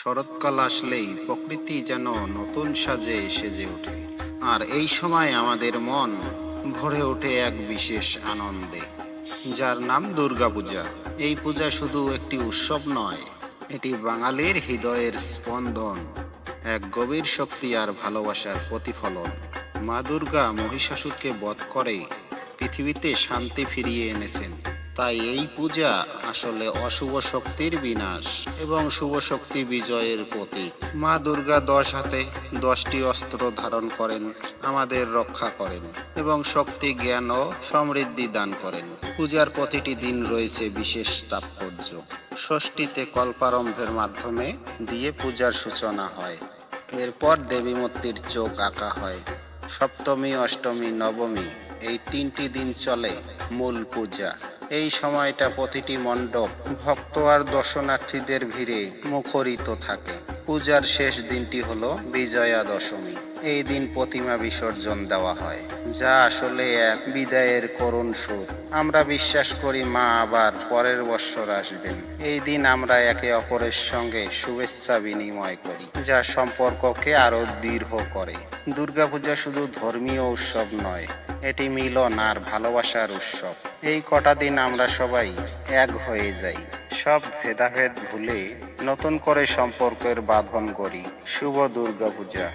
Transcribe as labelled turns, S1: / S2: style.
S1: শরৎকাল আসলেই প্রকৃতি যেন নতুন সাজে সেজে ওঠে। আর এই সময় আমাদের মন ভরে ওঠে এক বিশেষ আনন্দে। যার নাম দুর্গাপূজা এই পূজা শুধু একটি উৎসব নয়, এটি বাঙালির হৃদয়ের স্পন্দন, এক গভীর শক্তি আর ভালোবাসার প্রতিফলন। মা দুর্গা মহিষাসুরকে বধ করে পৃথিবীতে শান্তি ফিরিয়ে এনেছেন। তাই এই পূজা আসলে অশুভ শক্তির বিনাশ এবং শুভ শক্তি বিজয়ের প্রতীক। মা দুর্গা দশ হাতে দশটি অস্ত্র ধারণ করেন, আমাদের রক্ষা করেন এবং শক্তি, জ্ঞান ও সমৃদ্ধি দান করেন। পূজার প্রতিটি দিন রয়েছে বিশেষ তাৎপর্য। ষষ্ঠীতে কল্পারম্ভের মাধ্যমে দিয়ে পূজার সূচনা হয়। এরপর দেবী মূর্তির চোখ আঁকা হয়। সপ্তমী, অষ্টমী, নবমী, এই তিনটি দিন চলে মূল পূজা। এই সময়টা প্রতিটি মণ্ডপ ভক্ত আর দর্শনার্থীদের ভিড়ে মুখরিত থাকে। পূজার শেষ দিনটি হলো বিজয়া দশমী এই দিন প্রতিমা বিসর্জন দেওয়া হয়, যা আসলে এক বিদায়ের করুণ সুর। আমরা বিশ্বাস করি মা আবার পরের বৎসর আসবেন। এই দিন আমরা একে অপরের সঙ্গে শুভেচ্ছা বিনিময় করি, যা সম্পর্ককে আরও দৃঢ় করে। দুর্গাপূজা শুধু ধর্মীয় উৎসব নয়, এটি মিলন আর ভালোবাসার উৎসব। এই কটা দিন আমরা সবাই এক হয়ে যাই। সব ভেদাভেদ ভুলে নতুন করে সম্পর্কের বাঁধন করি শুভ দুর্গাপূজা।